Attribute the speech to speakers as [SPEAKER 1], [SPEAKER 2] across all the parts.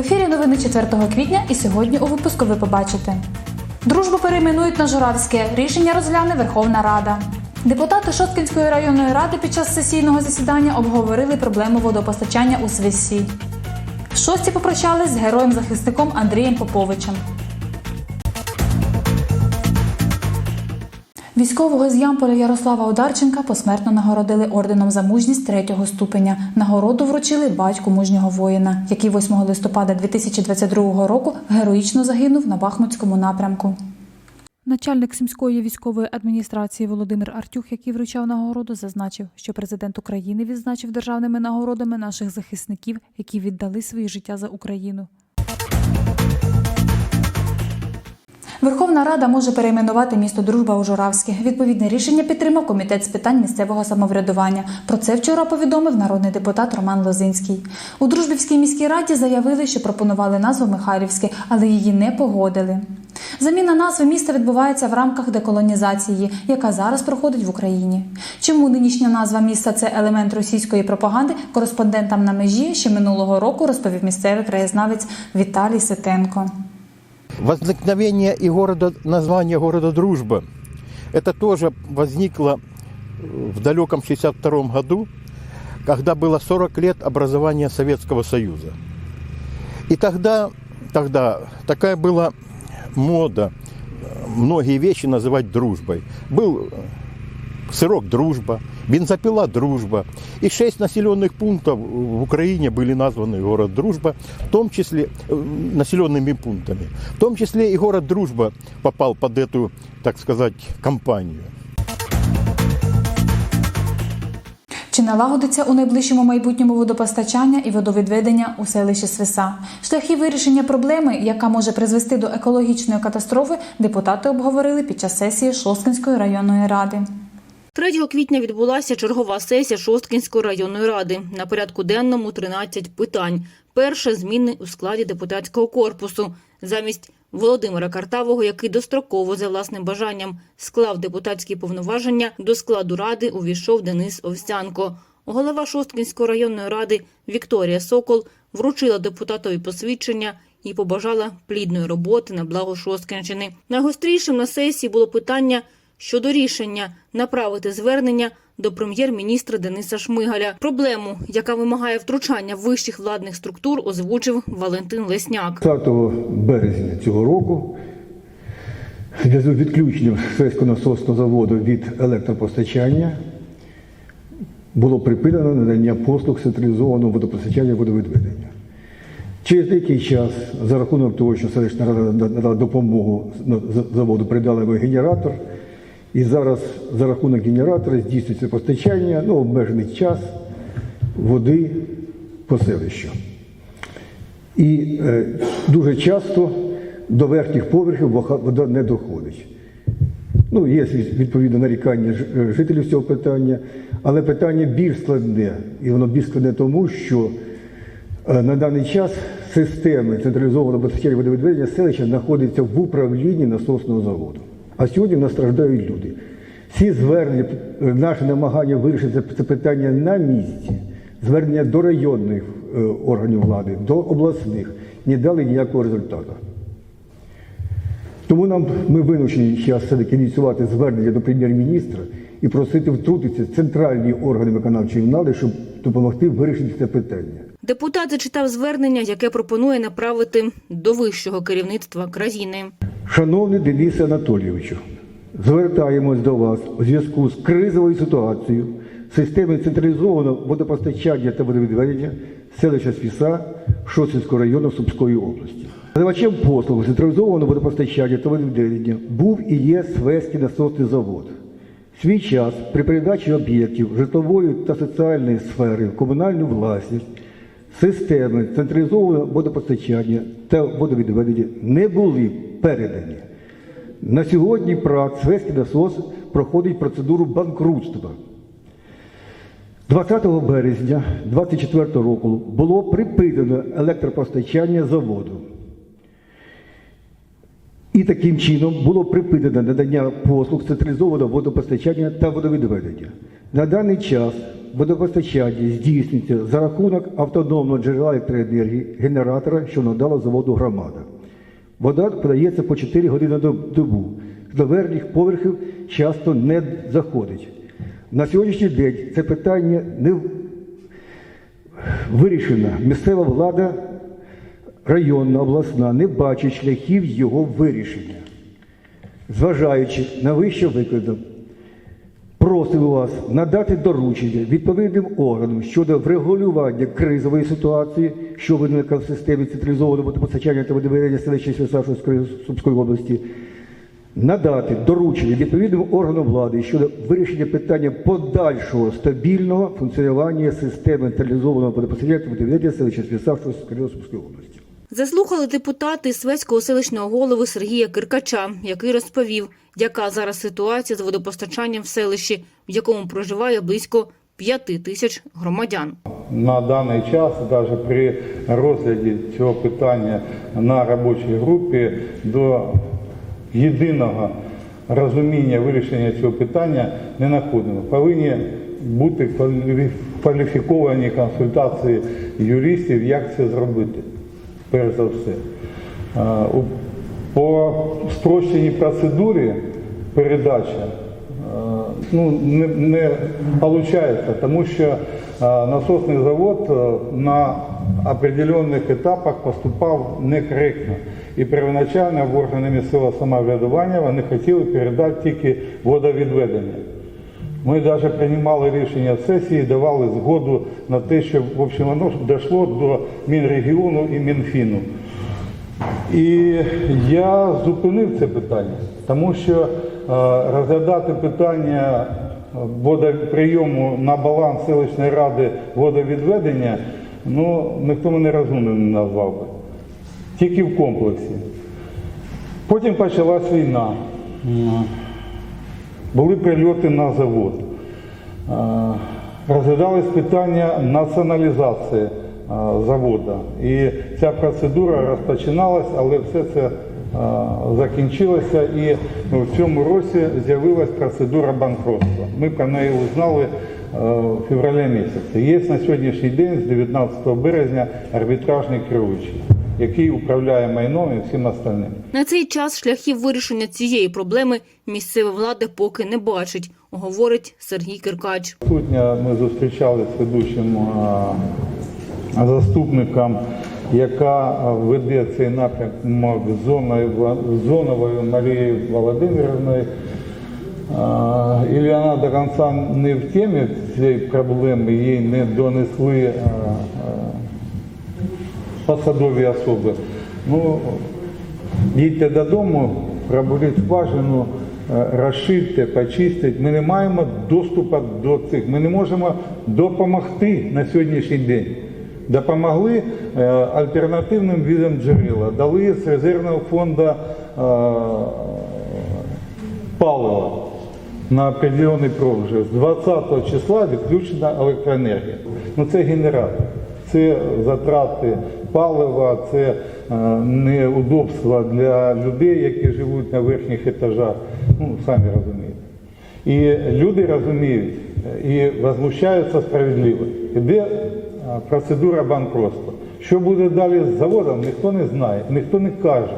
[SPEAKER 1] ефірі новини 4 квітня і сьогодні у випуску ви побачите. Дружбу перейменують на Журавське. Рішення розгляне Верховна Рада. Депутати Шоткінської районної ради під час сесійного засідання обговорили проблему водопостачання у Свисі. Шості попрощались з героєм-захисником Андрієм Поповичем. Військового з Ямполя Ярослава Одарченка посмертно нагородили орденом за мужність третього ступеня. Нагороду вручили батьку мужнього воїна, який 8 листопада 2022 року героїчно загинув на Бахмутському напрямку. Начальник сімської військової адміністрації Володимир Артюх, який вручав нагороду, зазначив, що президент України відзначив державними нагородами наших захисників, які віддали своє життя за Україну. Верховна Рада може перейменувати місто Дружба у Журавське. Відповідне рішення підтримав комітет з питань місцевого самоврядування. Про це вчора повідомив народний депутат Роман Лозинський. У Дружбівській міській раді заявили, що пропонували назву Михайлівське, але її не погодили. Заміна назви міста відбувається в рамках деколонізації, яка зараз проходить в Україні. Чому нинішня назва міста це елемент російської пропаганди? Кореспондентам на межі ще минулого року розповів місцевий краєзнавець Віталій Ситенко.
[SPEAKER 2] Возникновение и города, название города Дружба, это тоже возникло в далеком 62 году, когда было 40 лет образования Советского Союза. И тогда, тогда такая была мода э, многие вещи называть дружбой. Был э, сырок «Дружба», бензопила «Дружба». И шесть населенных пунктов в Украине были названы город Дружба, в том числе э, населенными пунктами. В том числе и город Дружба попал под эту, так сказать, компанию.
[SPEAKER 1] Чи налагодиться у найближчому майбутньому водопостачання і водовідведення у селищі Свиса? Шляхи вирішення проблеми, яка може призвести до екологічної катастрофи, депутати обговорили під час сесії Шосткинської районної ради.
[SPEAKER 3] 3 квітня відбулася чергова сесія Шосткінської районної ради. На порядку денному 13 питань. Перше зміни у складі депутатського корпусу. Замість Володимира Картавого, який достроково за власним бажанням склав депутатські повноваження, до складу ради увійшов Денис Овсянко. Голова Шосткінської районної ради Вікторія Сокол вручила депутатові посвідчення і побажала плідної роботи на благо Шосткінщини. Найгострішим на сесії було питання щодо рішення направити звернення до прем'єр-міністра Дениса Шмигаля. Проблему, яка вимагає втручання вищих владних структур, озвучив Валентин Лесняк.
[SPEAKER 4] 20 березня цього року в зв'язку з відключенням Сельського насосного заводу від електропостачання було припинено надання послуг централізованого водопостачання і водовідведення. Через деякий час, за рахунок того, що селищна рада надала допомогу заводу, придали генератор, і зараз за рахунок генератора здійснюється постачання ну, обмежений час води по селищу. І е, дуже часто до верхніх поверхів вода не доходить. Ну, є від- відповідно нарікання е, жителів цього питання, але питання більш складне. І воно більш складне тому, що е, на даний час системи централізованого водопостачання і водовідведення селища знаходиться в управлінні насосного заводу. А сьогодні в нас страждають люди. Всі звернення, е, наше намагання вирішити це питання на місці, звернення до районних е, органів влади, до обласних, не дали ніякого результату. Тому нам ми вимушені зараз все-таки ініціювати звернення до прем'єр-міністра і просити втрутитися центральні органи виконавчої влади, щоб допомогти вирішити це питання.
[SPEAKER 3] Депутат зачитав звернення, яке пропонує направити до вищого керівництва країни.
[SPEAKER 4] Шановний Денисе Анатолійовичу, звертаємось до вас у зв'язку з кризовою ситуацією системи централізованого водопостачання та водовідведення селища Спіса Шосинського району Сумської області. Надавачем послуг централізованого водопостачання та водовідведення був і є Свеський насосний завод. Свій час при передачі об'єктів житлової та соціальної сфери в комунальну власність системи централізованого водопостачання та водовідведення не були передані. На сьогодні ПРАК «Свеський насос проходить процедуру банкрутства. 20 березня 2024 року було припинено електропостачання заводу. І таким чином було припинено надання послуг централізованого водопостачання та водовідведення. На даний час водопостачання здійснюється за рахунок автономного джерела електроенергії генератора, що надала заводу громада. Вода подається по 4 години на добу. До верхніх поверхів часто не заходить. На сьогоднішній день це питання не вирішено. Місцева влада, районна, обласна не бачить шляхів його вирішення. Зважаючи на вище викладено, просимо вас надати доручення відповідним органам щодо врегулювання кризової ситуації, що виникла в системі централізованого водопостачання та водоведення селища Святошинської Сумської області, надати доручення відповідним органам влади щодо вирішення питання подальшого стабільного функціонування системи централізованого водопостачання та водоведення селища Святошинської Сумської області.
[SPEAKER 3] Заслухали депутати Свеського селищного голови Сергія Киркача, який розповів, яка зараз ситуація з водопостачанням в селищі, в якому проживає близько п'яти тисяч громадян.
[SPEAKER 5] На даний час, навіть при розгляді цього питання на робочій групі, до єдиного розуміння вирішення цього питання не знаходимо. Повинні бути кваліфі- кваліфіковані консультації юристів, як це зробити, перш за все. По спрощеній процедурі передачі ну, не, не виходить, тому що насосний завод на определенних етапах поступав некоректно. І первоначально в органи місцевого самоврядування вони хотіли передати тільки водовідведення. Ми навіть приймали рішення сесії, давали згоду на те, що в общем, воно дійшло до Мінрегіону і Мінфіну. І я зупинив це питання, тому що е, розглядати питання водоприйому на баланс селищної ради водовідведення, ну ніхто мене розумним не назвав би. Тільки в комплексі. Потім почалась війна. Були прильоти на завод. Е, Розглядались питання націоналізації е, заводу. І ця процедура розпочиналась, але все це е, закінчилося. І ну, в цьому році з'явилась процедура банкротства. Ми про неї узнали в февралі місяці. Є на сьогоднішній день, з 19 березня, арбітражний керуючий, який управляє майном і всім остальним.
[SPEAKER 3] На цей час шляхів вирішення цієї проблеми місцева влада поки не бачить, говорить Сергій Киркач.
[SPEAKER 5] Сутня ми зустрічалися з ведучим заступником, яка веде цей напрямок зоновою Марією Володимирівною. І вона до кінця не в темі цієї проблеми, їй не донесли посадові особи. Ну, їдьте додому, пробуріть скважину, е, розширте, почистіть. Ми не маємо доступу до цих. Ми не можемо допомогти на сьогоднішній день. Допомогли е, альтернативним видам джерела, дали з резервного фонду е, палива на определенный проміжок. З 20 числа відключена електроенергія. Ну це генератор, це затрати палива, це е, неудобства для людей, які живуть на верхніх етажах. Ну, самі розумієте. І люди розуміють і возмущаються справедливо. Іде е, процедура банкротства. Що буде далі з заводом, ніхто не знає, ніхто не каже.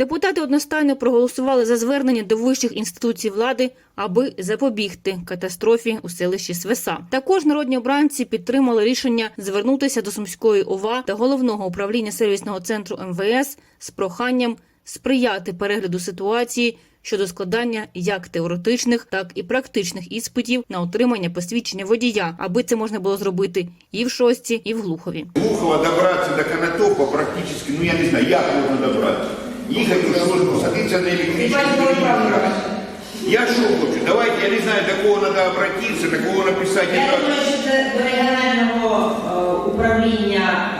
[SPEAKER 3] Депутати одностайно проголосували за звернення до вищих інституцій влади, аби запобігти катастрофі у селищі Свеса. Також народні обранці підтримали рішення звернутися до Сумської ОВА та головного управління сервісного центру МВС з проханням сприяти перегляду ситуації щодо складання як теоретичних, так і практичних іспитів на отримання посвідчення водія, аби це можна було зробити і в шостці, і в глухові.
[SPEAKER 6] Глухова добраться до Конотопа практически, ну я не знаю, як можна добратися. Їхати у Шостку, садитися на електричку. Я що хочу? Давайте, я не знаю, до кого треба обратитися, до кого написати.
[SPEAKER 7] Я думаю, що це до регіонального е, управління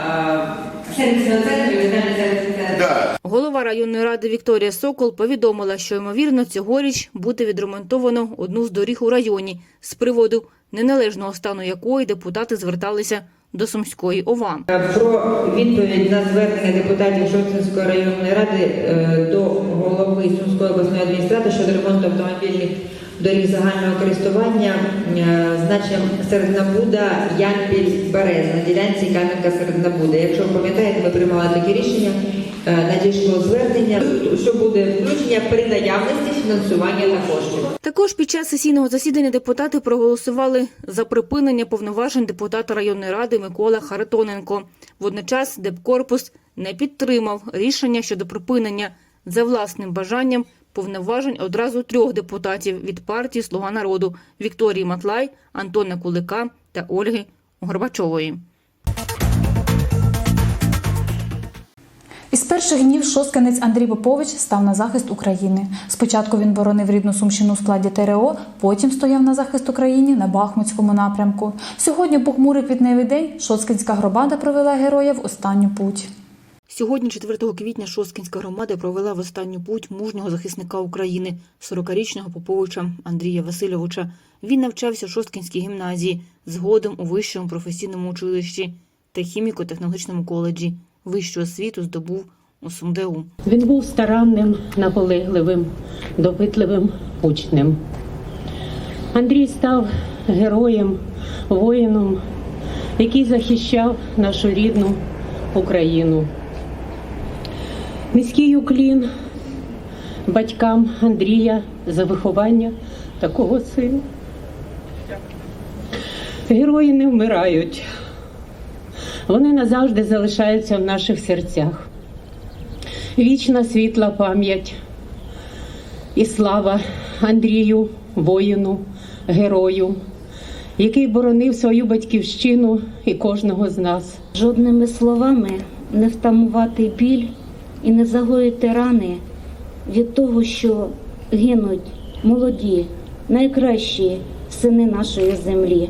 [SPEAKER 7] е, сервісного центру, регіонального сервісного центру.
[SPEAKER 6] Да.
[SPEAKER 3] Голова районної ради Вікторія Сокол повідомила, що ймовірно цьогоріч буде відремонтовано одну з доріг у районі з приводу неналежного стану якої депутати зверталися до Сумської ОВА.
[SPEAKER 7] Про відповідь на звернення депутатів Шостинської районної ради е, до голови Сумської обласної адміністрації щодо ремонту автомобільних доріг загального користування е, значенням Середнабуда, Ямпіль, Берез на ділянці Кам'янка Середнабуда. Якщо ви пам'ятаєте, ми приймали таке рішення, е, надійшло звернення, що буде включення при наявності фінансування та коштів.
[SPEAKER 3] Також під час сесійного засідання депутати проголосували за припинення повноважень депутата районної ради Микола Харитоненко. Водночас Депкорпус не підтримав рішення щодо припинення за власним бажанням повноважень одразу трьох депутатів від партії Слуга народу Вікторії Матлай, Антона Кулика та Ольги Горбачової.
[SPEAKER 1] Із перших днів шостканець Андрій Попович став на захист України. Спочатку він боронив рідну Сумщину у складі ТРО, потім стояв на захист України на Бахмутському напрямку. Сьогодні похмурий квітневий день шосткинська громада провела героя в останню путь.
[SPEAKER 3] Сьогодні, 4 квітня, Шосткінська громада провела в останню путь мужнього захисника України, 40-річного поповича Андрія Васильовича. Він навчався в Шосткінській гімназії, згодом у вищому професійному училищі та хіміко-технологічному коледжі. Вищу освіту здобув у СумДУ.
[SPEAKER 8] Він був старанним, наполегливим, допитливим учнем. Андрій став героєм, воїном, який захищав нашу рідну Україну. Низький уклін батькам Андрія за виховання такого сина. Герої не вмирають. Вони назавжди залишаються в наших серцях. Вічна світла пам'ять і слава Андрію, воїну, герою, який боронив свою батьківщину і кожного з нас.
[SPEAKER 9] Жодними словами не втамувати біль і не загоїти рани від того, що гинуть молоді, найкращі сини нашої землі.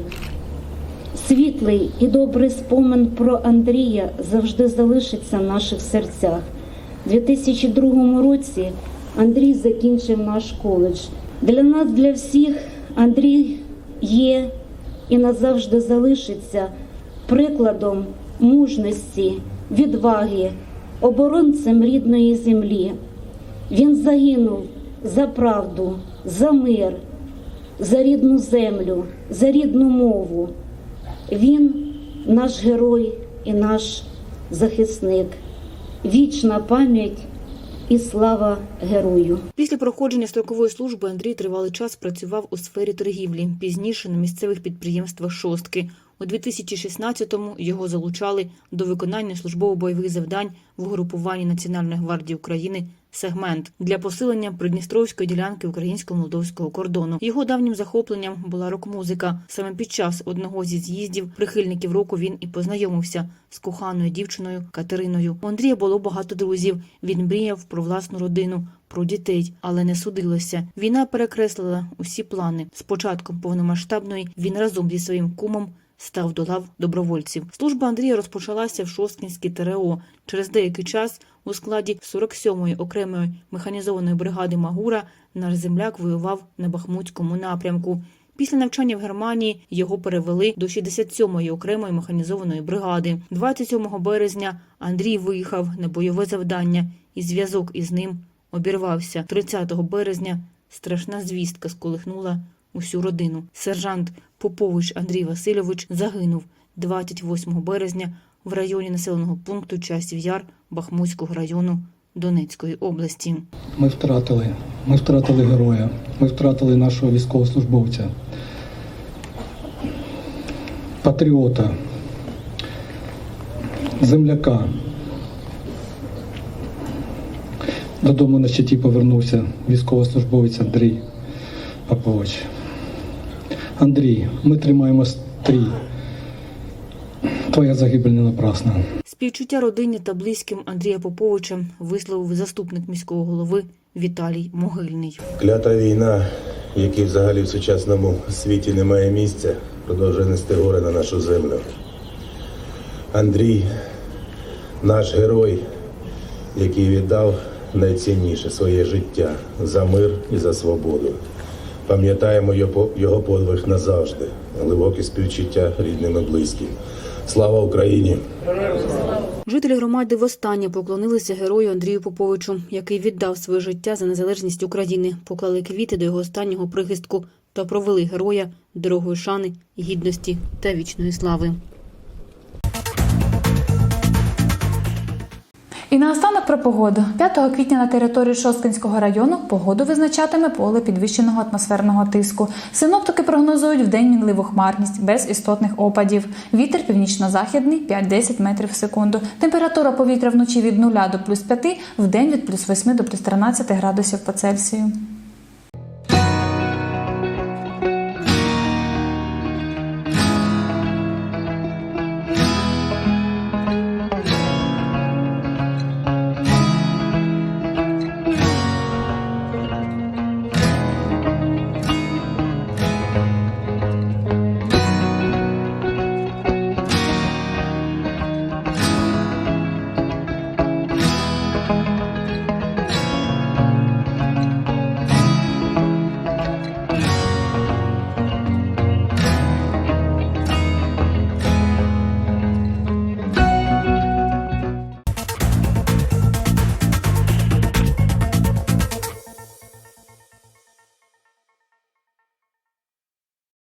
[SPEAKER 9] Світлий і добрий спомин про Андрія завжди залишиться в наших серцях. У 2002 році Андрій закінчив наш коледж. Для нас, для всіх, Андрій є і назавжди залишиться прикладом мужності, відваги, оборонцем рідної землі. Він загинув за правду, за мир, за рідну землю, за рідну мову. Він наш герой і наш захисник. Вічна пам'ять і слава герою.
[SPEAKER 3] Після проходження строкової служби Андрій тривалий час працював у сфері торгівлі, пізніше на місцевих підприємствах шостки. У 2016-му його залучали до виконання службово-бойових завдань в угрупуванні Національної гвардії України сегмент для посилення придністровської ділянки українсько-молдовського кордону. Його давнім захопленням була рок-музика. Саме під час одного зі з'їздів прихильників року він і познайомився з коханою дівчиною Катериною. У Андрія було багато друзів. Він мріяв про власну родину. Про дітей, але не судилося. Війна перекреслила усі плани. З початком повномасштабної він разом зі своїм кумом став до лав добровольців. Служба Андрія розпочалася в Шосткінській ТРО. Через деякий час у складі 47-ї окремої механізованої бригади Магура наш земляк воював на Бахмутському напрямку. Після навчання в Германії його перевели до 67-ї окремої механізованої бригади. 27 березня Андрій виїхав на бойове завдання, і зв'язок із ним обірвався. 30 березня страшна звістка сколихнула усю родину. Сержант Попович Андрій Васильович загинув 28 березня в районі населеного пункту Часів Яр Бахмутського району Донецької області.
[SPEAKER 10] Ми втратили, ми втратили героя, ми втратили нашого військовослужбовця, патріота, земляка. Додому на щиті повернувся військовослужбовець Андрій Попович. Андрій, ми тримаємо стрій. Твоя загибель не напрасна.
[SPEAKER 3] Співчуття родині та близьким Андрія Поповича висловив заступник міського голови Віталій Могильний.
[SPEAKER 11] Клята війна, якій взагалі в сучасному світі немає місця, продовжує нести горе на нашу землю. Андрій, наш герой, який віддав найцінніше своє життя за мир і за свободу. Пам'ятаємо його подвиг назавжди, глибоке співчуття рідним і близьким. Слава Україні!
[SPEAKER 3] Жителі громади востаннє поклонилися герою Андрію Поповичу, який віддав своє життя за незалежність України, поклали квіти до його останнього прихистку та провели героя дорогою шани, гідності та вічної слави.
[SPEAKER 1] І наостанок про погоду. 5 квітня на території Шосткинського району погоду визначатиме поле підвищеного атмосферного тиску. Синоптики прогнозують вдень мінливу хмарність без істотних опадів. Вітер північно-західний 5-10 метрів в секунду. Температура повітря вночі від 0 до плюс 5, вдень від плюс 8 до плюс 13 градусів по Цельсію.